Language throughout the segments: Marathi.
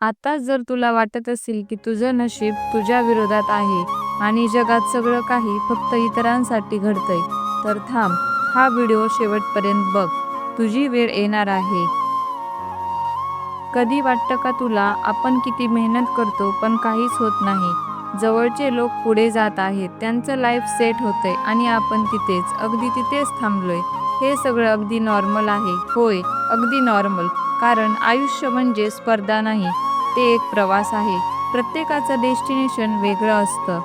आता जर तुला वाटत असेल की तुझं नशीब तुझ्या विरोधात आहे आणि जगात सगळं काही फक्त इतरांसाठी घडतंय तर थांब हा व्हिडिओ शेवटपर्यंत बघ. तुझी वेळ येणार आहे. कधी वाटतं का तुला आपण किती मेहनत करतो पण काहीच होत नाही. जवळचे लोक पुढे जात आहेत त्यांचं लाईफ सेट होतंय आणि आपण तिथेच अगदी तिथेच थांबलोय. हे सगळं अगदी नॉर्मल आहे. होय अगदी नॉर्मल कारण आयुष्य म्हणजे स्पर्धा नाही. ते एक प्रवास आहे. प्रत्येकाचं डेस्टिनेशन वेगळं असतं.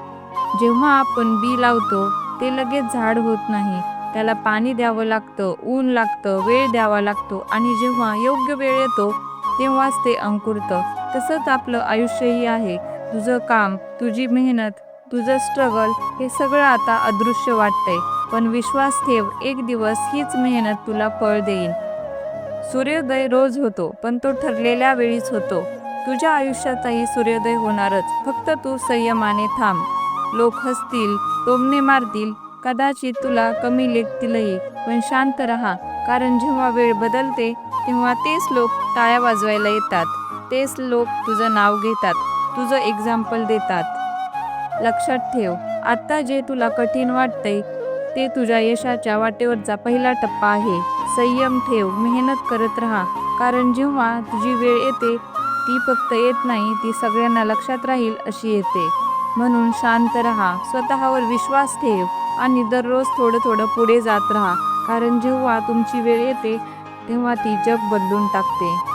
जेव्हा आपण बी लावतो ते लगेच झाड होत नाही. त्याला पाणी द्यावं लागतं ऊन लागतं वेळ द्यावा लागतो आणि जेव्हा योग्य वेळ येतो तेव्हाच ते अंकुरतं. तसंच आपलं आयुष्यही आहे. तुझं काम तुझी मेहनत तुझं स्ट्रगल हे सगळं आता अदृश्य वाटतंय. पण विश्वास ठेव एक दिवस हीच मेहनत तुला फळ देईल सूर्योदय रोज होतो पण तो ठरलेल्या वेळीच होतो. तुझ्या आयुष्याचाही सूर्योदय होणारच. फक्त तू संयमाने थांब. लोक हसतील टोमणे मारतील. कदाचित तुला कमी लेखतीलही. पण शांत राहा. कारण जेव्हा वेळ बदलते तेव्हा तेच लोक टाळ्या वाजवायला येतात. तेच लोक तुझं नाव घेतात. तुझं एक्झाम्पल देतात. लक्षात ठेव. आत्ता जे तुला कठीण वाटतंय ते तुझ्या यशाच्या वाटेवरचा पहिला टप्पा आहे. संयम ठेव. मेहनत करत राहा. कारण जेव्हा तुझी वेळ येते ती फक्त येत नाही ती सगळ्यांना लक्षात राहील अशी येते. म्हणून शांत राहा स्वतःवर विश्वास ठेव आणि दररोज थोडं थोडं पुढे जात राहा कारण जेव्हा तुमची वेळ येते तेव्हा ती जग बदलून टाकते.